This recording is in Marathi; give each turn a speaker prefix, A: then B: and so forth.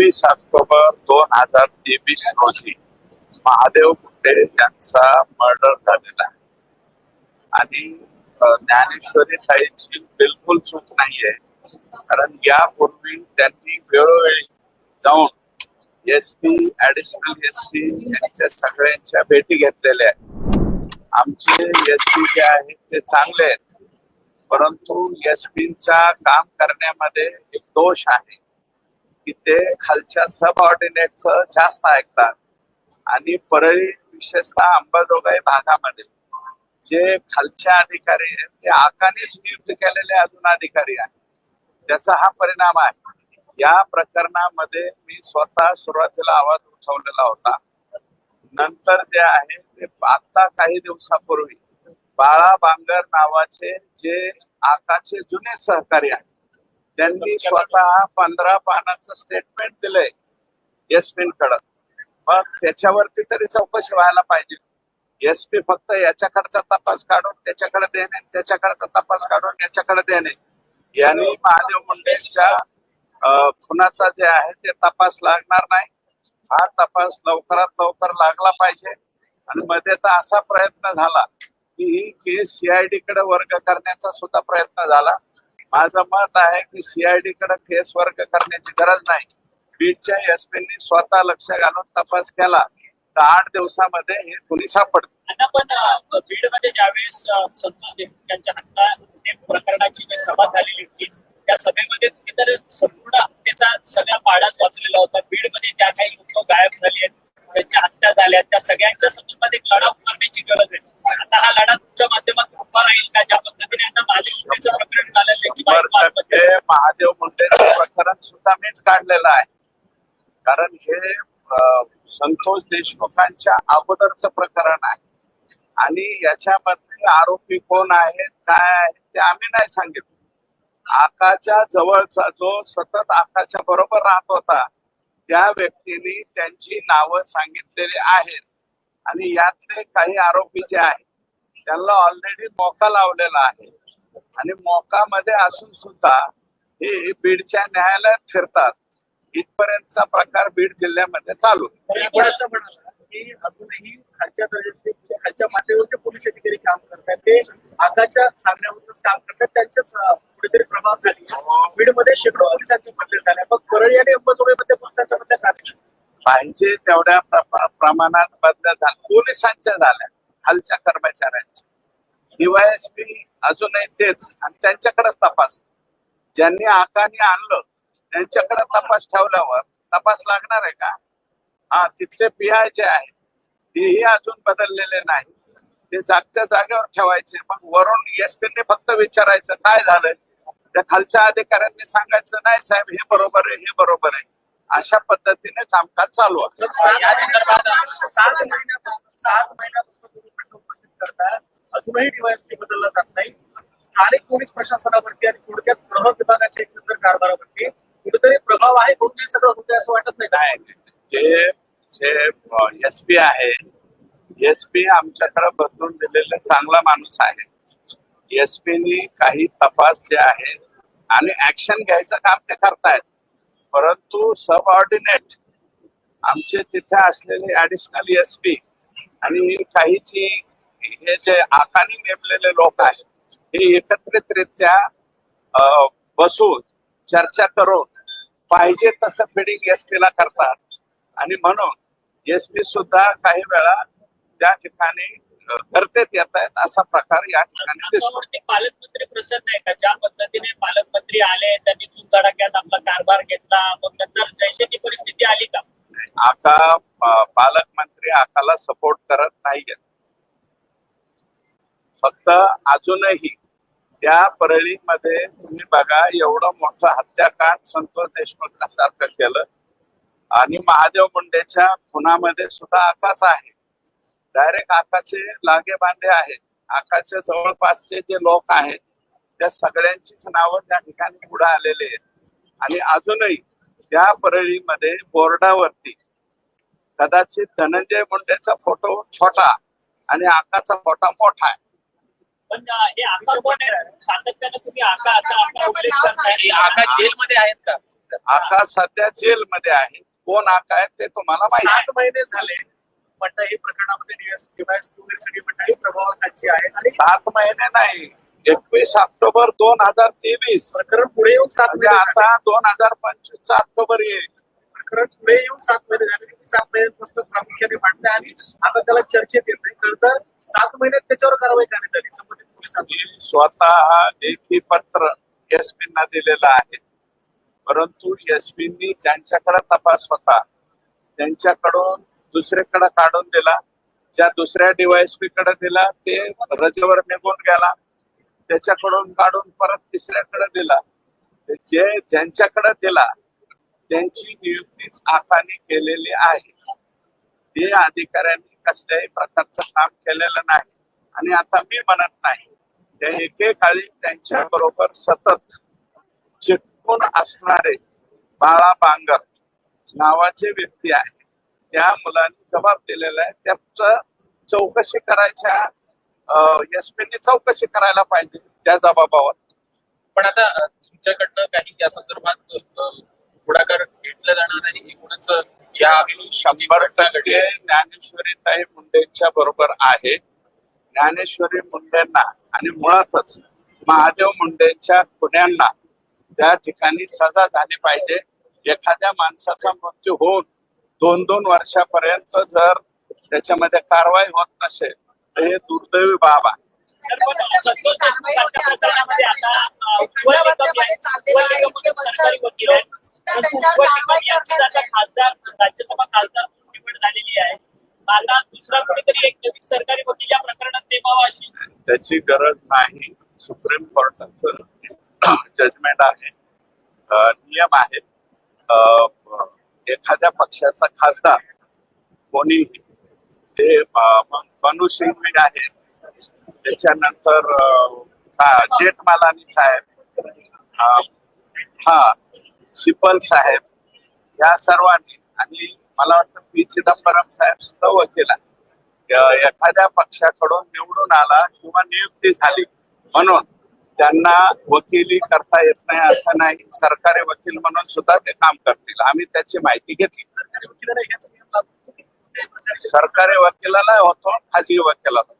A: चोवीस ऑक्टोबर दोन हजार तेवीस रोजी महादेव कुठे यांचा मर्डर झालेला आहे. आणि ज्ञानेश्वरी ताईची बिलकुल चूक नाहीये. कारण यापूर्वी त्यांनी वेळोवेळी जाऊन S P additional S P यांच्या सगळ्यांच्या भेटी घेतलेल्या आहेत. आमचे एस पी जे आहेत ते चांगले आहेत. परंतु एस पीचा काम करण्यामध्ये एक दोष आहे. की ते खालच्या सब ऑर्डिनेटचं जास्त ऐकतात. आणि परळी विशेषतः अंबाजोगाई भागामध्ये जे खालच्या अधिकारी आहेत ते आकानेच नियुक्त केलेले अजून अधिकारी आहेत. त्याचा हा परिणाम आहे. या प्रकरणामध्ये मी स्वतः सुरुवातीला आवाज उठवलेला होता. नंतर जे आहे ते आता काही दिवसापूर्वी बाळा बांगर नावाचे जे आकाचे जुने सहकारी आहेत त्यांनी स्वतः पंधरा पानाचं स्टेटमेंट दिलंय. एस कडं. मग त्याच्यावरती तरी चौकशी व्हायला पाहिजे. एस पी फक्त याच्याकडचा तपास काढून त्याच्याकडे देणे त्याच्याकडचा तपास काढून याच्याकडे देणे. यांनी महादेव मुंडेच्या खुनाचा जे आहे ते तपास लागणार नाही. हा तपास लवकरात लवकर लागला पाहिजे. आणि मध्ये तर असा प्रयत्न झाला की ही केस सीआयडी कडे वर्ग करण्याचा सुद्धा प्रयत्न झाला. माझं मत आहे की सीआयडी कडे केस वर्ग करण्याची गरज नाही. बीडच्या एसपींनी स्वतः लक्ष घालून तपास केला तर आठ दिवसामध्ये हे गुन्हे सापडते.
B: आता पण बीडमध्ये ज्यावेळेस अ, संतोष देशमुख यांच्या हत्या प्रकरणाची जी सभा झालेली होती त्या सभेमध्ये तुम्ही तर संपूर्ण हत्येचा सगळा पाडाच वाचलेला होता. बीडमध्ये ज्या काही लोक गायब झाली आहेत त्यांच्या हत्या झाल्या त्या सगळ्यांच्या हे
A: महादेव मुंडेचं प्रकरण सुद्धा मीच काढलेलं आहे. कारण हे संतोष देशमुखांच्या अगोदरच प्रकरण आहे. आणि याच्यामध्ये आरोपी कोण आहेत काय आहेत ते आम्ही नाही सांगितलं. आकाच्या जवळचा जो सतत आकाच्या बरोबर राहत होता त्या व्यक्तीने त्यांची नावं सांगितलेली आहेत. आणि यातले काही आरोपी जे आहेत त्यांना ऑलरेडी मोका लावलेला आहे. आणि मोकामध्ये असून सुद्धा हे बीडच्या न्यायालयात फिरतात. इथपर्यंतचा प्रकार बीड जिल्ह्यामध्ये चालू. आहे.
C: आपण असं म्हणाला की अजूनही खालच्या दर्जाचे खालच्या पातळीवरचे पोलीस अधिकारी काम करतात ते आगाच्या सांगण्यावरूनच काम करतात त्यांच्याच कुठेतरी प्रभाव खाली आहे. बीडमध्ये शेकडो पोलिसांचे बदले झाले मग परळी आणि अंबाजोगाईमध्ये पोलिसांच्या बदल्या झाल्या
A: पाहिजे तेवढ्या प्र- प्रमाणात बदल्या झाल्या पोलिसांच्या झाल्या. खालच्या कर्मचाऱ्यांच्या. डीवायएसपी अजूनही तेच. आणि त्यांच्याकडेच तपास. ज्यांनी आकाने आणलं त्यांच्याकडे तपास ठेवल्यावर तपास लागणार आहे का? हा तिथले पीआय जे आहे तेही अजून बदललेले नाही. ते जागच्या जागेवर ठेवायचे. मग वरून एसपीने फक्त विचारायचं काय झालंय? त्या खालच्या अधिकाऱ्यांनी सांगायचं नाही साहेब हे बरोबर आहे हे बरोबर आहे. अशा पद्धतीने कामकाज चालू आहे.
C: अजूनही डीवायएसपी बदलला जात नाही. स्थानिक पोलीस प्रशासनावरती आणि थोडक्यात गृह विभागाच्या एकंदर कारभारावरती कुठेतरी प्रभाव आहे म्हणून हे सगळं होतंय असं वाटत नाही
A: काय जे जे एस पी आहे एस पी आमच्याकडे बदलून दिलेला चांगला माणूस आहे. एस पीनी काही तपास जे आहे आणि ऍक्शन घ्यायचं काम ते करतायत. परंतु सब ऑर्डिनेट आमचे तिथे असलेले ऍडिशनल एस पी आणि काही जी हे जे आकानी नेमलेले लोक आहेत हे एकत्रितरित्या बसून चर्चा करून पाहिजे तसं फिडिंग एस ला करतात. आणि म्हणून एस पी सुद्धा काही वेळा त्या ठिकाणी करतेत येत आहेत असा प्रकार या ठिकाणी दिसतो.
B: पालकमंत्री प्रसन्न आहे का? ज्या पद्धतीने पालकमंत्री आले त्यांनी चूक धडाक्यात आपला कारभार घेतला मग नंतर जैसे ती परिस्थिती आली का?
A: अं, पालकमंत्री आकाला सपोर्ट करत नाहीयेत फक्त अजूनही त्या परळीमध्ये तुम्ही बघा एवढं मोठं हत्याकांड संतोष देशमुख सारखं केलं. आणि महादेव मुंडेच्या खुनामध्ये सुद्धा आकाच आहे. डायरेक्ट आकाचे लागे बांधे आहेत. आकाच्या जवळपासचे जे लोक आहेत त्या सगळ्यांचीच नावं त्या ठिकाणी पुढे आलेले आहेत. आणि अजूनही त्या परळीमध्ये बोर्डावरती कदाचित धनंजय मुंडेचा फोटो छोटा आणि आकाचा फोटो मोठा आहे.
B: पण हे आका कोण आहे? सातत्यानं तुम्ही आका आका आका उल्लेख करताय.
D: आणि आका जेलमध्ये आहेत का?
A: आका सध्या जेलमध्ये आहे. कोण आका आहे ते तुम्हाला माहिती आहे.
C: सात महिने झाले प्रकरणामध्ये डिवाइस सगळी मंडळी प्रभावाखालची आहेत. आणि
A: सात महिने नाही. एकवीस ऑक्टोबर दोन हजार तेवीस.
C: प्रकरण पुढे येऊन सात
A: म्हणजे
C: महिने.
A: आता दोन हजार पंचवीस ऑक्टोबर येईल.
C: प्रकरण पुढे येऊन सात महिने झाले. तुम्ही सात महिन्यापासून प्रामुख्याने मांडताय आणि आता त्याला चर्चेत येत नाही खरं तर सात महिन्यात त्याच्यावर कारवाई करण्यात आली. संबंधित पोलिसांनी
A: स्वतः लेखी पत्र एसपींना दिलेलं आहे. परंतु एसपींनी ज्यांच्याकडे तपास होता त्यांच्याकडून दुसरेकडे काढून दिला. ज्या दुसऱ्या डीवायएसपी कडे दिला ते रजेवर निघून गेला. त्याच्याकडून काढून परत तिसऱ्याकडे दिला. जे ज्यांच्याकडे दिला त्यांची नियुक्तीच आखाने केलेली आहे. ते अधिकाऱ्यांनी कसल्याही प्रकारचं काम केलेलं नाही. आणि आता मी म्हणत नाही त्या एकेकाळी त्यांच्या बरोबर सतत चिटकून असणारे बाळा बांगर नावाचे व्यक्ती आहे. त्या मुलांनी जबाब दिलेला आहे. त्याचं चौकशी करायच्या एसपीनी चौकशी करायला पाहिजे त्या जबाबावर.
D: पण आता तुमच्याकडनं काही या संदर्भात पुढाकार घेतला जाणार आहे एकूणच या
A: शंभर टक्के ज्ञानेश्वरीताई मुंडेंच्या बरोबर आहे. ज्ञानेश्वरी मुंडेंना आणि मुळातच महादेव मुंडेंच्या गुन्ह्यांना त्या ठिकाणी सजा झाली पाहिजे. एखाद्या माणसाचा मृत्यू होऊन दोन दोन वर्षापर्यंत जर त्याच्यामध्ये कारवाई होत नसेल तर हे दुर्दैवी बाब आहे.
B: सरकारी वकील आहेत खासदार राज्यसभा खासदार निवड झालेली आहे. आता दुसरा कोणीतरी एक नवीन सरकारी वकील या प्रकरणात नेमावा अशी.
A: त्याची गरज नाही. सुप्रीम कोर्टाचं जजमेंट आहे. नियम आहे अं, एखाद्या पक्षाचा खासदार कोणी ते बनू सिंघवी आहे. त्याच्यानंतर जेठमालानी साहेब हा शिपल साहेब या सर्वांनी आणि मला वाटतं पी. चिदंबरम साहेब सुद्धा वकील एखाद्या पक्षाकडून निवडून आला किंवा नियुक्ती झाली म्हणून त्यांना वकिली करता येत नाही असं नाही. सरकारी वकील म्हणून सुद्धा ते काम करतील. आम्ही त्याची माहिती घेतली. सरकारी वकिलाला होतो खाजगी वकिलाला.